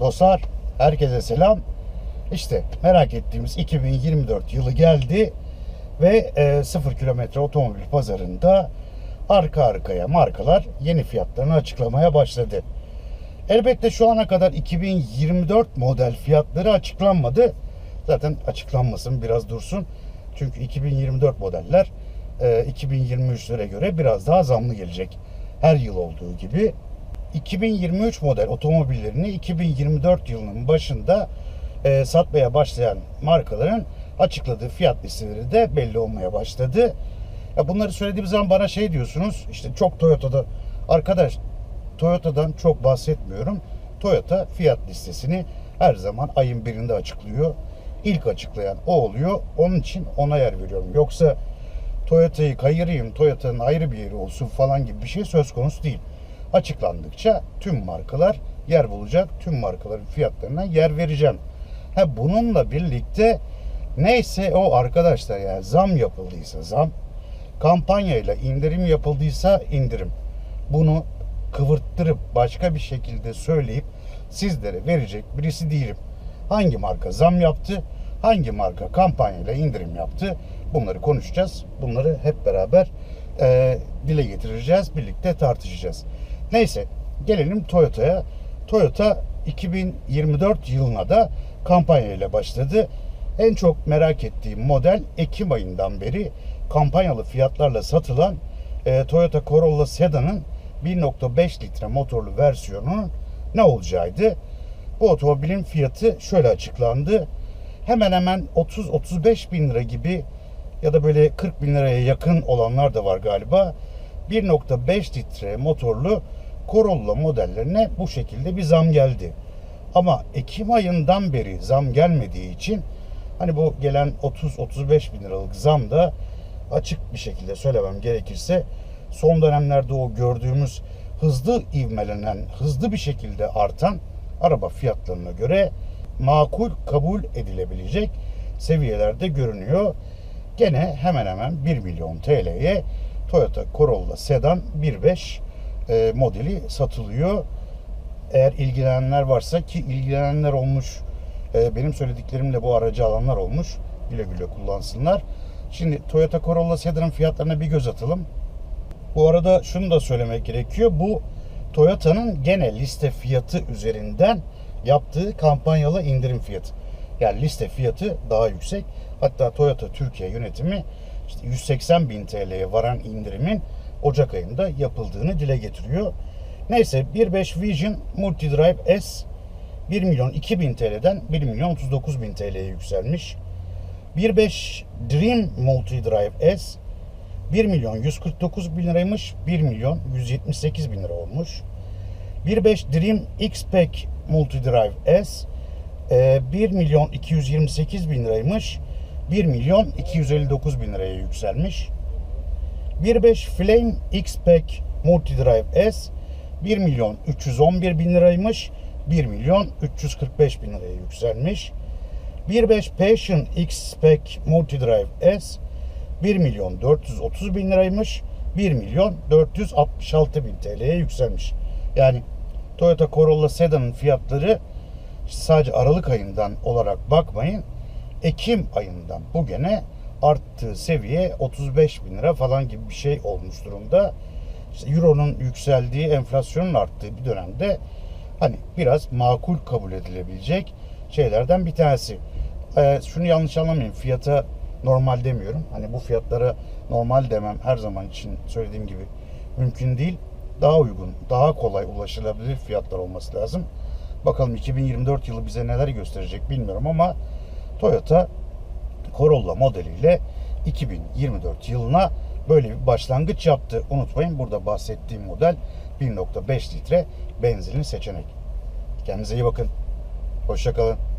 Dostlar, herkese selam. İşte merak ettiğimiz 2024 yılı geldi ve e, 0 kilometre otomobil pazarında arka arkaya markalar yeni fiyatlarını açıklamaya başladı. Elbette şu ana kadar 2024 model fiyatları açıklanmadı. Zaten açıklanmasın biraz dursun. Çünkü 2024 modeller e, 2023'lere göre biraz daha zamlı gelecek. Her yıl olduğu gibi. 2023 model otomobillerini 2024 yılının başında e, satmaya başlayan markaların açıkladığı fiyat listeleri de belli olmaya başladı. Ya bunları söylediğim zaman bana şey diyorsunuz işte çok Toyota'da arkadaş Toyota'dan çok bahsetmiyorum. Toyota fiyat listesini her zaman ayın birinde açıklıyor. İlk açıklayan o oluyor. Onun için ona yer veriyorum. Yoksa Toyota'yı kayırayım, Toyota'nın ayrı bir yeri olsun falan gibi bir şey söz konusu değil. Açıklandıkça tüm markalar yer bulacak. Tüm markaların fiyatlarına yer vereceğim. Ha bununla birlikte neyse o arkadaşlar yani zam yapıldıysa zam, kampanyayla indirim yapıldıysa indirim. Bunu kıvırttırıp başka bir şekilde söyleyip sizlere verecek birisi değilim. Hangi marka zam yaptı? Hangi marka kampanyayla indirim yaptı? Bunları konuşacağız. Bunları hep beraber e, dile getireceğiz. Birlikte tartışacağız. Neyse gelelim Toyota'ya. Toyota 2024 yılına da kampanyayla başladı. En çok merak ettiğim model Ekim ayından beri kampanyalı fiyatlarla satılan e, Toyota Corolla Sedan'ın 1.5 litre motorlu versiyonunun ne olacağıydı. Bu otomobilin fiyatı şöyle açıklandı. Hemen hemen 30-35 bin lira gibi ya da böyle 40 bin liraya yakın olanlar da var galiba. 1.5 litre motorlu Corolla modellerine bu şekilde bir zam geldi. Ama Ekim ayından beri zam gelmediği için hani bu gelen 30-35 bin liralık zam da açık bir şekilde söylemem gerekirse son dönemlerde o gördüğümüz hızlı ivmelenen, hızlı bir şekilde artan araba fiyatlarına göre makul kabul edilebilecek seviyelerde görünüyor. Gene hemen hemen 1 milyon TL'ye Toyota Corolla Sedan 1.5 e, modeli satılıyor. Eğer ilgilenenler varsa ki ilgilenenler olmuş, e, benim söylediklerimle bu aracı alanlar olmuş. Güle güle kullansınlar. Şimdi Toyota Corolla Sedan'ın fiyatlarına bir göz atalım. Bu arada şunu da söylemek gerekiyor. Bu Toyota'nın gene liste fiyatı üzerinden yaptığı kampanyalı indirim fiyatı. Yani liste fiyatı daha yüksek. Hatta Toyota Türkiye yönetimi işte 180 bin TL'ye varan indirimin Ocak ayında yapıldığını dile getiriyor. Neyse 1.5 Vision Multidrive S 1 milyon 2000 TL'den 1 milyon 39 bin TL'ye yükselmiş. 1.5 Dream Multidrive S 1 milyon 149 bin liraymış. 1 milyon 178 bin lira olmuş. 1.5 Dream X-Pack Multidrive S e, 1 milyon 228 bin liraymış. 1 milyon 259 bin liraya yükselmiş. 1.5 Flame X-Pack Multidrive S 1 milyon 311 bin liraymış. 1 milyon 345 bin liraya yükselmiş. 1.5 Passion X-Pack Multidrive S 1 milyon 430 bin liraymış. 1 milyon 466 bin TL'ye yükselmiş. Yani Toyota Corolla Sedan'ın fiyatları sadece Aralık ayından olarak bakmayın. Ekim ayından bugüne arttığı seviye 35 bin lira falan gibi bir şey olmuş durumda. İşte Euro'nun yükseldiği, enflasyonun arttığı bir dönemde hani biraz makul kabul edilebilecek şeylerden bir tanesi. Ee, şunu yanlış anlamayın. Fiyata normal demiyorum. Hani bu fiyatlara normal demem her zaman için söylediğim gibi mümkün değil. Daha uygun, daha kolay ulaşılabilir fiyatlar olması lazım. Bakalım 2024 yılı bize neler gösterecek bilmiyorum ama Toyota Corolla modeliyle 2024 yılına böyle bir başlangıç yaptı. Unutmayın burada bahsettiğim model 1.5 litre benzinli seçenek. Kendinize iyi bakın. Hoşçakalın.